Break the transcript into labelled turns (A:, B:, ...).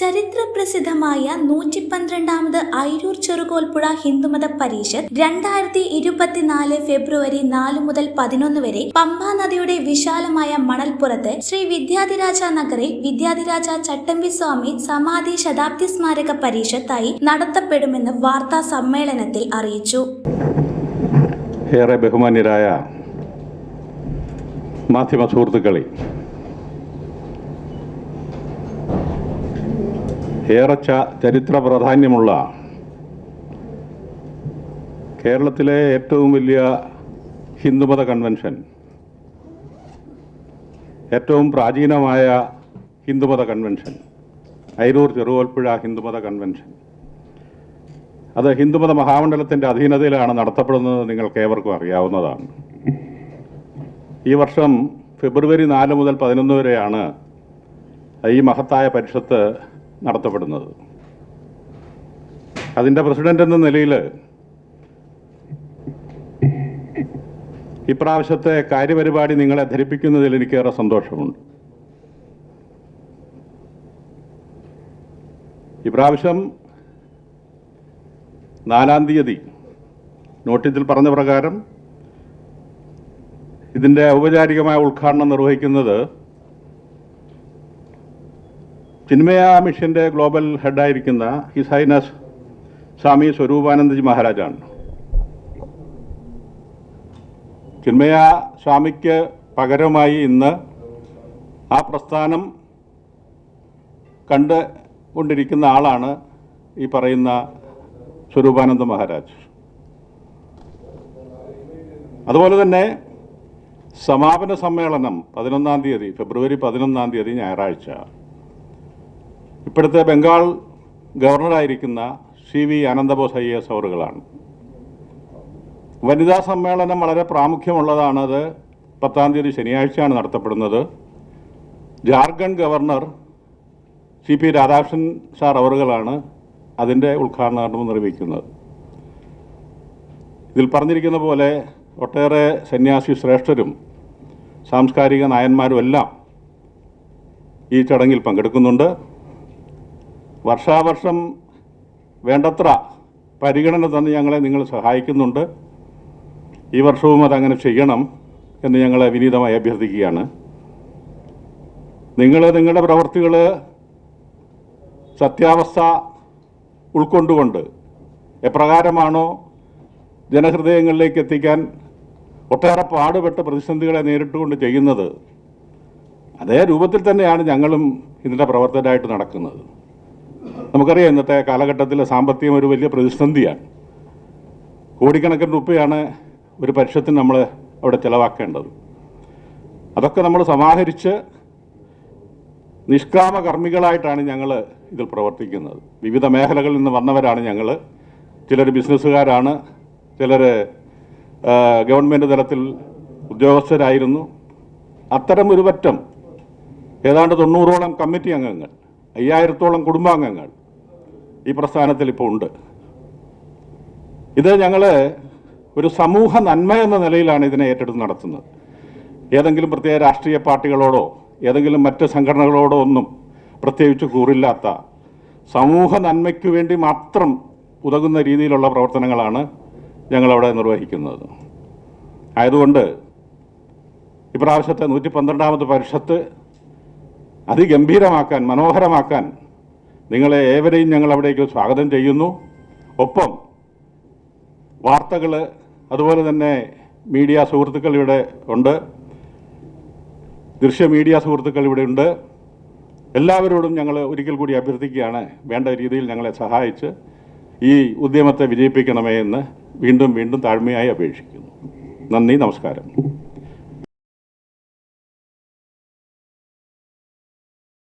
A: ചരിത്രപ്രസിദ്ധമായ നൂറ്റി പന്ത്രണ്ടാമത് ഐരൂർ ചെറുകോൽപ്പുഴ ഹിന്ദുമത പരീഷത്ത് രണ്ടായിരത്തി ഇരുപത്തിനാല് ഫെബ്രുവരി നാല് മുതൽ പതിനൊന്ന് വരെ പമ്പാ നദിയുടെ വിശാലമായ മണൽപ്പുറത്ത് ശ്രീ വിദ്യാധിരാജ നഗറിൽ വിദ്യാധിരാജ ചട്ടമ്പി സ്വാമി സമാധി ശതാബ്ദി സ്മാരക പരീക്ഷത്തായി നടത്തപ്പെടുമെന്ന് വാർത്താ സമ്മേളനത്തിൽ അറിയിച്ചു.
B: ഏറെ ബഹുമാന്യരായ മാധ്യമ സുഹൃത്തുക്കളെ ഏറെ ചരിത്ര പ്രാധാന്യമുള്ള കേരളത്തിലെ ഏറ്റവും വലിയ ഹിന്ദുമത കൺവെൻഷൻ ഏറ്റവും പ്രാചീനമായ ഹിന്ദുമത കൺവെൻഷൻ ഐരൂർ ചെറുകോൽപ്പുഴ ഹിന്ദുമത കൺവെൻഷൻ. അത് ഹിന്ദുമത മഹാമണ്ഡലത്തിന്റെ അധീനതയിലാണ് നടത്തപ്പെടുന്നത് നിങ്ങൾക്ക് ഏവർക്കും അറിയാവുന്നതാണ്. ഈ വർഷം ഫെബ്രുവരി നാല് മുതൽ പതിനൊന്ന് വരെയാണ് ഈ മഹത്തായ പരിഷത്ത് നടത്തപ്പെടുന്നത്. അതിന്റെ പ്രസിഡന്റ് എന്ന നിലയിൽ ഇപ്രാവശ്യത്തെ കാര്യപരിപാടി നിങ്ങളെ ധരിപ്പിക്കുന്നതിൽ എനിക്കേറെ സന്തോഷമുണ്ട്. ഇപ്രാവശ്യം നാലാം തീയതി നോട്ടീസിൽ പറഞ്ഞ പ്രകാരം ഇതിന്റെ ഔപചാരികമായ ഉദ്ഘാടനം നിർവഹിക്കുന്നത് ചിന്മയ മിഷന്റെ ഗ്ലോബൽ ഹെഡായിരിക്കുന്ന ഹിസ് ഹൈനസ് സ്വാമി സ്വരൂപാനന്ദജി മഹാരാജാണ്. ചിന്മയ സ്വാമിക്ക് പകരമായി ഇന്ന് ആ പ്രസ്ഥാനം കണ്ട് കൊണ്ടിരിക്കുന്ന ആളാണ് ഈ പറയുന്ന സ്വരൂപാനന്ദ മഹാരാജ്. അതുപോലെ തന്നെ സമാപന സമ്മേളനം പതിനൊന്നാം തീയതി ഫെബ്രുവരി പതിനൊന്നാം തീയതി ഞായറാഴ്ച. ഇപ്പോഴത്തെ Bengal ഗവർണറായിരിക്കുന്ന C V Ananda Bose I S അവറുകളാണ് വനിതാ സമ്മേളനം വളരെ പ്രാമുഖ്യമുള്ളതാണ്. അത് പത്താം തീയതി ശനിയാഴ്ചയാണ് നടത്തപ്പെടുന്നത്. Jharkhand governor C P Radhakrishnan sir അവറുകളാണ് അതിന്റെ ഉദ്ഘാടനം നിർവഹിക്കുന്നത്. ഇതിൽ പറഞ്ഞിരിക്കുന്ന പോലെ ഒട്ടേറെ സന്യാസി ശ്രേഷ്ഠരും സാംസ്കാരിക നായന്മാരും എല്ലാം ഈ ചടങ്ങിൽ പങ്കെടുക്കുന്നുണ്ട്. വർഷാവർഷം വേണ്ടത്ര പരിഗണന തന്ന് ഞങ്ങളെ നിങ്ങൾ സഹായിക്കുന്നുണ്ട്. ഈ വർഷവും അതങ്ങനെ ചെയ്യണം എന്ന് ഞങ്ങളെ വിനീതമായി അഭ്യർത്ഥിക്കുകയാണ്. നിങ്ങൾ നിങ്ങളുടെ പ്രവർത്തികൾ സത്യാവസ്ഥ ഉൾക്കൊണ്ടുകൊണ്ട് എപ്രകാരമാണോ ജനഹൃദയങ്ങളിലേക്ക് എത്തിക്കാൻ ഒട്ടേറെ പാടുപെട്ട പ്രതിസന്ധികളെ നേരിട്ടുകൊണ്ട് ചെയ്യുന്നത് അതേ രൂപത്തിൽ തന്നെയാണ് ഞങ്ങളും ഇതിന്റെ പ്രവർത്തകരായിട്ട് നടക്കുന്നത്. നമുക്കറിയാം ഇന്നത്തെ കാലഘട്ടത്തിൽ സാമ്പത്തികം ഒരു വലിയ പ്രതിസന്ധിയാണ്. കോടിക്കണക്കിന് രൂപയാണ് ഒരു പരിഷത്തിന് നമ്മൾ അവിടെ ചിലവാക്കേണ്ടത്. അതൊക്കെ നമ്മൾ സമാഹരിച്ച് നിഷ്കാമ കർമ്മികളായിട്ടാണ് ഞങ്ങൾ ഇതിൽ പ്രവർത്തിക്കുന്നത്. വിവിധ മേഖലകളിൽ നിന്ന് വന്നവരാണ് ഞങ്ങൾ ചിലർ ബിസിനസ്സുകാരാണ് ചിലർ ഗവൺമെന്റ് തലത്തിൽ ഉദ്യോഗസ്ഥരായിരുന്നു. അത്തരം ഒരു പറ്റം ഏതാണ്ട് തൊണ്ണൂറോളം കമ്മിറ്റി അംഗങ്ങൾ. അയ്യായിരത്തോളം കുടുംബാംഗങ്ങൾ ഈ പ്രസ്ഥാനത്തിൽ ഇപ്പോൾ ഉണ്ട്. ഇത് ഞങ്ങൾ ഒരു സമൂഹ നന്മ എന്ന നിലയിലാണ് ഇതിനെ ഏറ്റെടുത്ത് നടത്തുന്നത്. ഏതെങ്കിലും പ്രത്യേക രാഷ്ട്രീയ പാർട്ടികളോടോ ഏതെങ്കിലും മറ്റ് സംഘടനകളോടോ ഒന്നും പ്രത്യേകിച്ച് കൂറില്ലാത്ത സമൂഹ നന്മയ്ക്ക് വേണ്ടി മാത്രം ഉതകുന്ന രീതിയിലുള്ള പ്രവർത്തനങ്ങളാണ് ഞങ്ങളവിടെ നിർവഹിക്കുന്നത്. ആയതുകൊണ്ട് ഇപ്രാവശ്യത്തെ നൂറ്റി പന്ത്രണ്ടാമത് പരിഷത്ത് അതിഗംഭീരമാക്കാൻ മനോഹരമാക്കാൻ നിങ്ങളെ ഏവരെയും ഞങ്ങൾ അവിടേക്ക് സ്വാഗതം ചെയ്യുന്നു. ഒപ്പം വാർത്തകൾ അതുപോലെ തന്നെ മീഡിയ സുഹൃത്തുക്കൾ ഇവിടെ ഉണ്ട്. ദൃശ്യ മീഡിയ സുഹൃത്തുക്കൾ ഇവിടെ ഉണ്ട്. എല്ലാവരോടും ഞങ്ങൾ ഒരിക്കൽ കൂടി അഭ്യർത്ഥിക്കുകയാണ് വേണ്ട രീതിയിൽ ഞങ്ങളെ സഹായിച്ച് ഈ ഉദ്യമത്തെ വിജയിപ്പിക്കണമേ എന്ന് വീണ്ടും വീണ്ടും താഴ്മയായി അപേക്ഷിക്കുന്നു. നന്ദി നമസ്കാരം.